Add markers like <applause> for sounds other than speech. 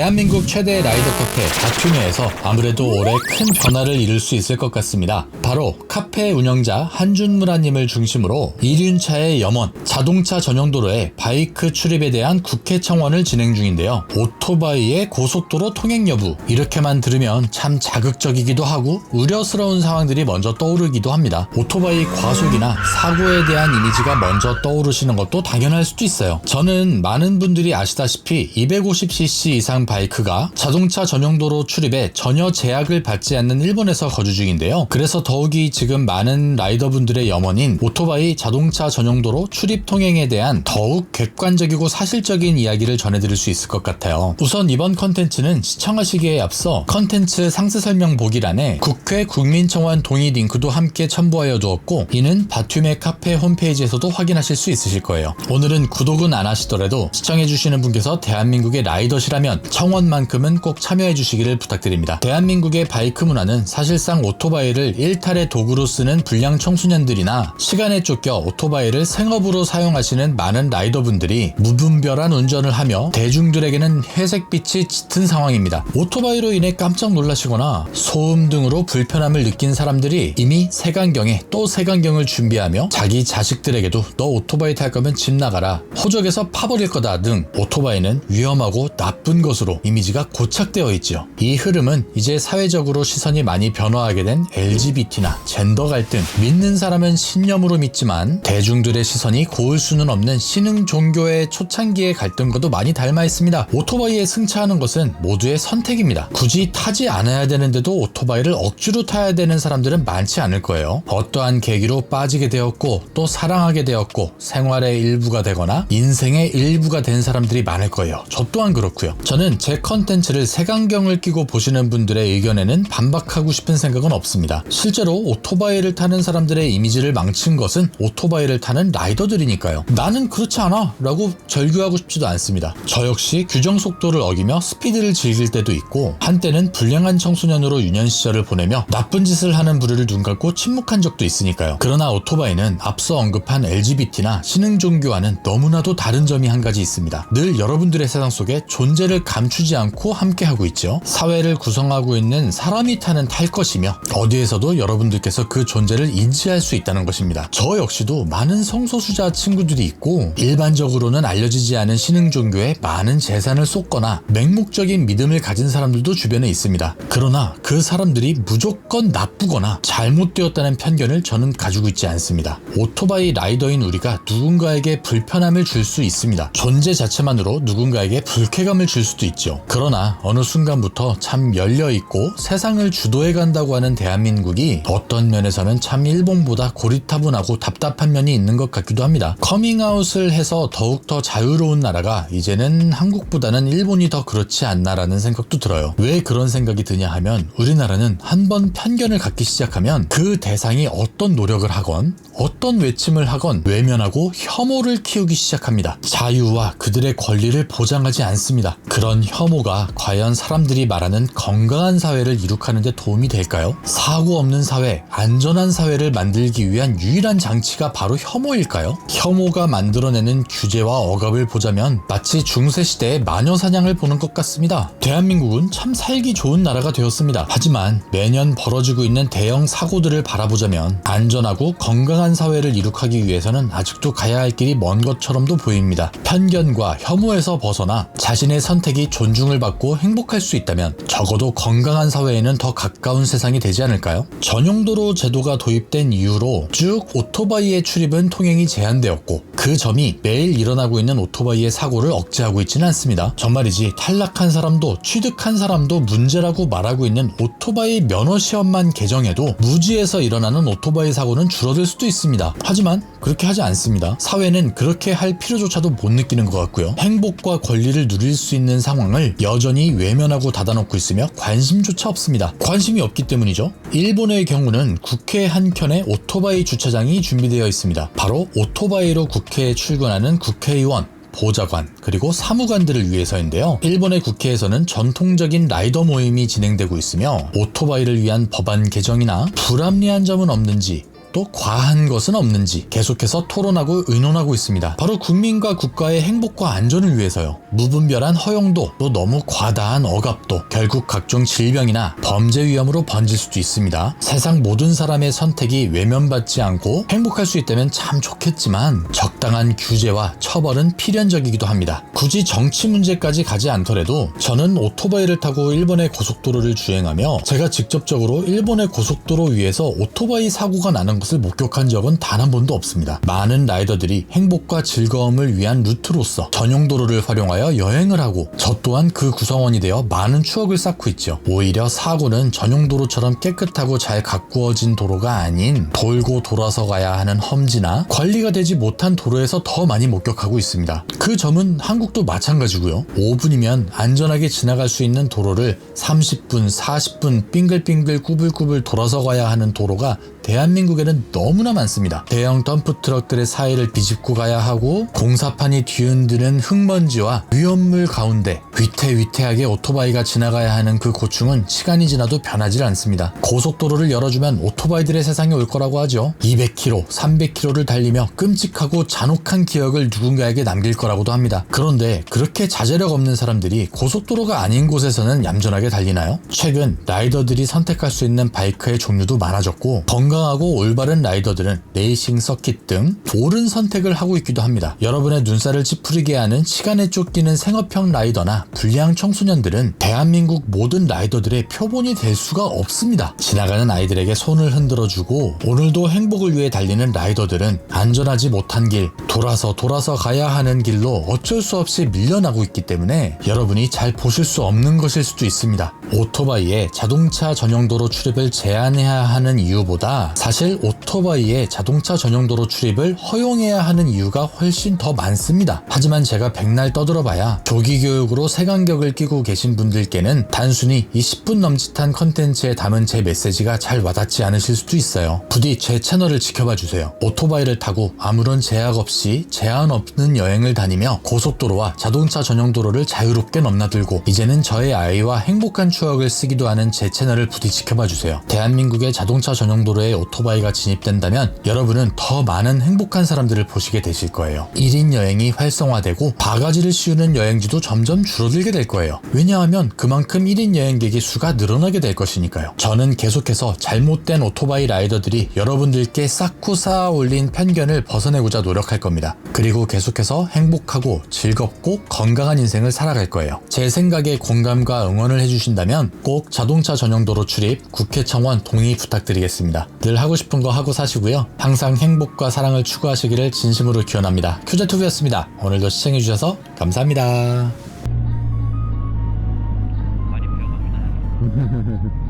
대한민국 최대 라이더 카페 다큐네에서 아무래도 올해 큰 변화를 이룰 수 있을 것 같습니다. 바로 카페 운영자 한준무라님을 중심으로 이륜차의 염원, 자동차 전용 도로에 바이크 출입에 대한 국회 청원을 진행 중인데요. 오토바이의 고속도로 통행 여부 이렇게만 들으면 참 자극적이기도 하고 우려스러운 상황들이 먼저 떠오르기도 합니다. 오토바이 과속이나 사고에 대한 이미지가 먼저 떠오르시는 것도 당연할 수도 있어요. 저는 많은 분들이 아시다시피 250cc 이상 바이크가 자동차 전용도로 출입에 전혀 제약을 받지 않는 일본에서 거주 중인데요. 그래서 더욱이 지금 많은 라이더분들의 염원인 오토바이 자동차 전용도로 출입 통행에 대한 더욱 객관적이고 사실적인 이야기를 전해드릴 수 있을 것 같아요. 우선 이번 컨텐츠는 시청하시기에 앞서 컨텐츠 상세 설명 보기란에 국회 국민청원 동의 링크도 함께 첨부하여 두었고 이는 바튠의 카페 홈페이지에서도 확인하실 수 있으실 거예요. 오늘은 구독은 안 하시더라도 시청해주시는 분께서 대한민국의 라이더시라면 청원만큼은 꼭 참여해 주시기를 부탁드립니다. 대한민국의 바이크 문화는 사실상 오토바이를 일탈의 도구로 쓰는 불량 청소년들이나 시간에 쫓겨 오토바이를 생업으로 사용하시는 많은 라이더분들이 무분별한 운전을 하며 대중들에게는 회색빛이 짙은 상황입니다. 오토바이로 인해 깜짝 놀라시거나 소음 등으로 불편함을 느낀 사람들이 이미 세간경에 또 세간경을 준비하며 자기 자식들에게도 너 오토바이 탈 거면 집 나가라 호적에서 파버릴 거다 등 오토바이는 위험하고 나쁜 것으로 이미지가 고착되어 있지요. 이 흐름은 이제 사회적으로 시선이 많이 변화하게 된 LGBT나 젠더 갈등, 믿는 사람은 신념으로 믿지만 대중들의 시선이 고을 수는 없는 신흥 종교의 초창기의 갈등과도 많이 닮아 있습니다. 오토바이에 승차하는 것은 모두의 선택입니다. 굳이 타지 않아야 되는데도 오토바이를 억지로 타야 되는 사람들은 많지 않을 거예요. 어떠한 계기로 빠지게 되었고 또 사랑하게 되었고 생활의 일부가 되거나 인생의 일부가 된 사람들이 많을 거예요. 저 또한 그렇고요. 저는 제 컨텐츠를 색안경을 끼고 보시는 분들의 의견에는 반박하고 싶은 생각은 없습니다. 실제로 오토바이를 타는 사람들의 이미지를 망친 것은 오토바이를 타는 라이더들이니까요. 나는 그렇지 않아 라고 절규하고 싶지도 않습니다. 저 역시 규정 속도를 어기며 스피드를 즐길 때도 있고 한때는 불량한 청소년으로 유년 시절을 보내며 나쁜 짓을 하는 부류를 눈 감고 침묵한 적도 있으니까요. 그러나 오토바이는 앞서 언급한 LGBT나 신흥 종교와는 너무나도 다른 점이 한 가지 있습니다. 늘 여러분들의 세상 속에 존재를 감추지 않고 함께하고 있죠. 사회를 구성하고 있는 사람이 타는 탈 것이며 어디에서도 여러분들께서 그 존재를 인지할 수 있다는 것입니다. 저 역시도 많은 성소수자 친구들이 있고 일반적으로는 알려지지 않은 신흥 종교에 많은 재산을 쏟거나 맹목적인 믿음을 가진 사람들도 주변에 있습니다. 그러나 그 사람들이 무조건 나쁘거나 잘못되었다는 편견을 저는 가지고 있지 않습니다. 오토바이 라이더인 우리가 누군가에게 불편함을 줄 수 있습니다. 존재 자체만으로 누군가에게 불쾌감을 줄 수도 있죠. 그러나 어느 순간부터 참 열려있고 세상을 주도해 간다고 하는 대한민국이 어떤 면에서는 참 일본보다 고리타분하고 답답한 면이 있는 것 같기도 합니다. 커밍아웃을 해서 더욱더 자유로운 나라가 이제는 한국보다는 일본이 더 그렇지 않나라는 생각도 들어요. 왜 그런 생각이 드냐 하면 우리나라는 한 번 편견을 갖기 시작하면 그 대상이 어떤 노력을 하건 어떤 외침을 하건 외면하고 혐오를 키우기 시작합니다. 자유와 그들의 권리를 보장하지 않습니다. 그런 혐오가 과연 사람들이 말하는 건강한 사회를 이룩하는 데 도움이 될까요? 사고 없는 사회, 안전한 사회를 만들기 위한 유일한 장치가 바로 혐오일까요? 혐오가 만들어내는 규제와 억압을 보자면 마치 중세시대의 마녀 사냥을 보는 것 같습니다. 대한민국은 참 살기 좋은 나라가 되었습니다. 하지만 매년 벌어지고 있는 대형 사고들을 바라보자면 안전하고 건강한 사회를 이룩하기 위해서는 아직도 가야 할 길이 먼 것처럼도 보입니다. 편견과 혐오에서 벗어나 자신의 선택이 존중을 받고 행복할 수 있다면 적어도 건강한 사회에는 더 가까운 세상이 되지 않을까요? 전용도로 제도가 도입된 이후로 쭉 오토바이의 출입은 통행이 제한되었고 그 점이 매일 일어나고 있는 오토바이의 사고를 억제하고 있지는 않습니다. 정말이지 탈락한 사람도 취득한 사람도 문제라고 말하고 있는 오토바이 면허 시험만 개정해도 무지에서 일어나는 오토바이 사고는 줄어들 수도 있습니다. 하지만 그렇게 하지 않습니다. 사회는 그렇게 할 필요조차도 못 느끼는 것 같고요. 행복과 권리를 누릴 수 있는 상황 을 여전히 외면하고 닫아놓고 있으며 관심조차 없습니다. 관심이 없기 때문이죠. 일본의 경우는 국회 한켠에 오토바이 주차장이 준비되어 있습니다. 바로 오토바이로 국회에 출근하는 국회의원, 보좌관 그리고 사무관들을 위해서인데요. 일본의 국회에서는 전통적인 라이더 모임이 진행되고 있으며 오토바이를 위한 법안 개정이나 불합리한 점은 없는지 또 과한 것은 없는지 계속해서 토론하고 의논하고 있습니다. 바로 국민과 국가의 행복과 안전을 위해서요. 무분별한 허용도 또 너무 과다한 억압도 결국 각종 질병이나 범죄 위험으로 번질 수도 있습니다. 세상 모든 사람의 선택이 외면받지 않고 행복할 수 있다면 참 좋겠지만 적당한 규제와 처벌은 필연적이기도 합니다. 굳이 정치 문제까지 가지 않더라도 저는 오토바이를 타고 일본의 고속도로를 주행하며 제가 직접적으로 일본의 고속도로 위에서 오토바이 사고가 나는 것을 목격한 적은 단 한 번도 없습니다. 많은 라이더들이 행복과 즐거움을 위한 루트로서 전용 도로를 활용하여 여행을 하고 저 또한 그 구성원이 되어 많은 추억을 쌓고 있죠. 오히려 사고는 전용 도로처럼 깨끗하고 잘 가꾸어진 도로가 아닌 돌고 돌아서 가야 하는 험지나 관리가 되지 못한 도로에서 더 많이 목격하고 있습니다. 그 점은 한국도 마찬가지고요. 5분이면 안전하게 지나갈 수 있는 도로를 30분, 40분 빙글빙글 꾸불꾸불 돌아서 가야 하는 도로가 대한민국에는 너무나 많습니다. 대형 덤프 트럭들의 사이를 비집고 가야 하고 공사판이 뒤흔드는 흙먼지와 위험물 가운데 위태위태하게 오토바이가 지나가야 하는 그 고충은 시간이 지나도 변하지 않습니다. 고속도로를 열어주면 오토바이들의 세상이 올 거라고 하죠. 200km, 300km를 달리며 끔찍하고 잔혹한 기억을 누군가에게 남길 거라고도 합니다. 그런데 그렇게 자제력 없는 사람들이 고속도로가 아닌 곳에서는 얌전하게 달리나요? 최근 라이더들이 선택할 수 있는 바이크의 종류도 많아졌고 건강 하고 올바른 라이더들은 레이싱 서킷 등 옳은 선택을 하고 있기도 합니다. 여러분의 눈살을 찌푸리게 하는 시간에 쫓기는 생업형 라이더나 불량 청소년들은 대한민국 모든 라이더들의 표본이 될 수가 없습니다. 지나가는 아이들에게 손을 흔들어주고 오늘도 행복을 위해 달리는 라이더들은 안전하지 못한 길, 돌아서 돌아서 가야 하는 길로 어쩔 수 없이 밀려나고 있기 때문에 여러분이 잘 보실 수 없는 것일 수도 있습니다. 오토바이의 자동차 전용도로 출입을 제한해야 하는 이유보다 사실 오토바이의 자동차 전용도로 출입을 허용해야 하는 이유가 훨씬 더 많습니다. 하지만 제가 백날 떠들어봐야 조기 교육으로 색안경을 끼고 계신 분들께는 단순히 이 10분 넘짓한 컨텐츠에 담은 제 메시지가 잘 와닿지 않으실 수도 있어요. 부디 제 채널을 지켜봐 주세요. 오토바이를 타고 아무런 제약 없이 제한 없는 여행을 다니며 고속도로와 자동차 전용도로를 자유롭게 넘나들고 이제는 저의 아이와 행복한 추억을 쓰기도 하는 제 채널을 부디 지켜봐 주세요. 대한민국의 자동차 전용도로에 오토바이가 진입된다면 여러분은 더 많은 행복한 사람들을 보시게 되실 거예요. 1인 여행이 활성화되고 바가지를 씌우는 여행지도 점점 줄어들게 될 거예요. 왜냐하면 그만큼 1인 여행객의 수가 늘어나게 될 것이니까요. 저는 계속해서 잘못된 오토바이 라이더들이 여러분들께 쌓고 쌓아 올린 편견을 벗어내고자 노력할 겁니다. 그리고 계속해서 행복하고 즐겁고 건강한 인생을 살아갈 거예요. 제 생각에 공감과 응원을 해주신다면 꼭 자동차 전용도로 출입 국회 청원 동의 부탁드리겠습니다. 늘 하고 싶은 거 하고 사시고요. 항상 행복과 사랑을 추구하시기를 진심으로 기원합니다. 큐자투브였습니다. 오늘도 시청해주셔서 감사합니다. 많이 배워갑니다. <laughs>